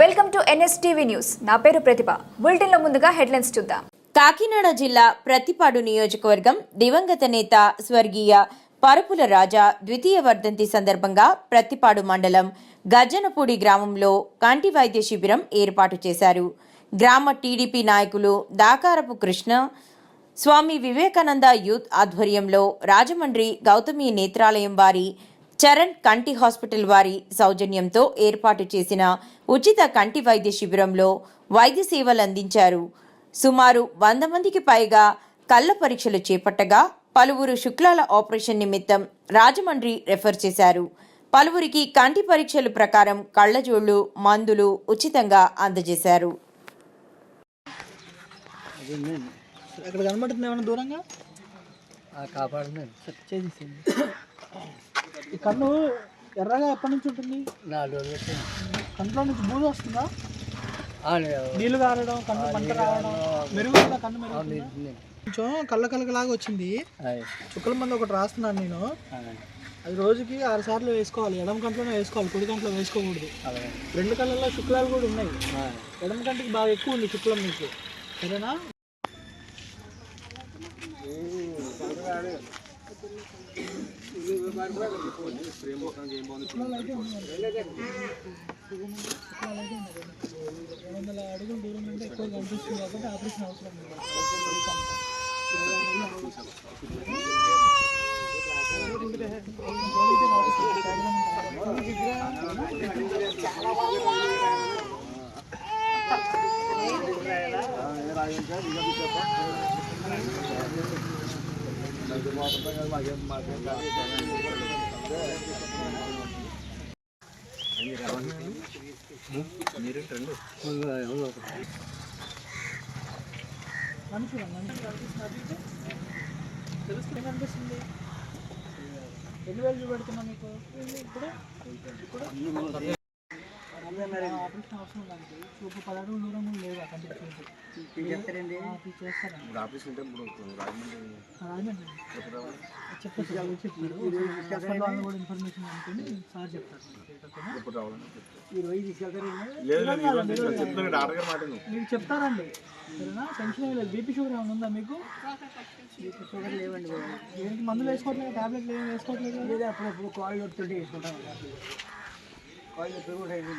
Welcome to NSTV news. నా పేరు ప్రతిభ. బులెటిన్లో ముందుగా హెడ్లైన్స్ చూద్దాం. కాకినాడ జిల్లా ప్రతిపాడు నియోజకవర్గం దివంగత నేత స్వర్గీయ పరుపుల రాజా ద్వితీయ వర్ధంతి సందర్భంగా ప్రతిపాడు మండలం గజ్జనపూడి గ్రామంలో కంటి వైద్య శిబిరం ఏర్పాటు చేశారు. గ్రామ టీడీపీ నాయకులు దాకారపు కృష్ణ స్వామి వివేకానంద యూత్ ఆధ్వర్యంలో రాజమండ్రి గౌతమి నేత్రాలయం వారి చరణ్ కంటి హాస్పిటల్ వారి సౌజన్యంతో ఏర్పాటు చేసిన ఉచిత కంటి వైద్య శిబిరంలో వైద్య సేవలు అందించారు. సుమారు వంద మందికి పైగా కళ్ళ పరీక్షలు చేపట్టగా పలువురు శుక్లాల ఆపరేషన్ నిమిత్తం రాజమండ్రి రెఫర్ చేశారు. పలువురికి కంటి పరీక్షలు ప్రకారం కళ్ళజోళ్ళు మందులు ఉచితంగా అందజేశారు. అక్కడ కనబడుతుంది ఏమైనా దూరంగా? కన్ను ఎర్రగా ఎప్పటి నుంచి ఉంటుంది? నాలుగు రోజులు. కంట్లో నుంచి బూజు వస్తుందా? నీళ్ళు కారడం కన్ను మంట రావడం మెరుగుతుందా కన్ను మెరుగు కొంచెం కళ్ళ కలకలాగా వచ్చింది చుక్కల మంది ఒకటి రాస్తున్నాను నేను. అది. రోజుకి ఆరు సార్లు వేసుకోవాలి. ఎడమ కంట్లోనే వేసుకోవాలి. కుడి కంట్లో వేసుకోకూడదు. రెండు కళ్ళల్లో శుక్లాలు కూడా ఉన్నాయి. ఎడమ కంటికి బాగా ఎక్కువ ఉంది శుక్లం మీకు సరేనా? వందల అడుగులు దూరం నుండి ఎక్కువ కనిపిస్తుంది కాబట్టి ఆపరేషన్ అవసరం మనుషులు మనుషులు కనిపిస్తున్నారు తెలుస్తుంది. కనిపిస్తుంది ఎన్ని వేలు చూపెడుతున్నా మీకు ఇప్పుడు ఇన్ఫర్మేషన్ అనుకుని సార్ చెప్తారు. మీకు చెప్తారండి. సరేనా? టెన్షన్ లేదు. బీపీ షుగర్ ఏమైనా ఉందా మీకు? షుగర్ లేవండి. దేనికి మందులు వేసుకోవట్లేదు టాబ్లెట్లు ఏమి వేసుకోవట్లేదు? లేదా అప్పుడప్పుడు కాళ్ళు నొప్పుతుంటే వేసుకుంటాం. కాళ్ళు నొప్పి కూడా అయింది.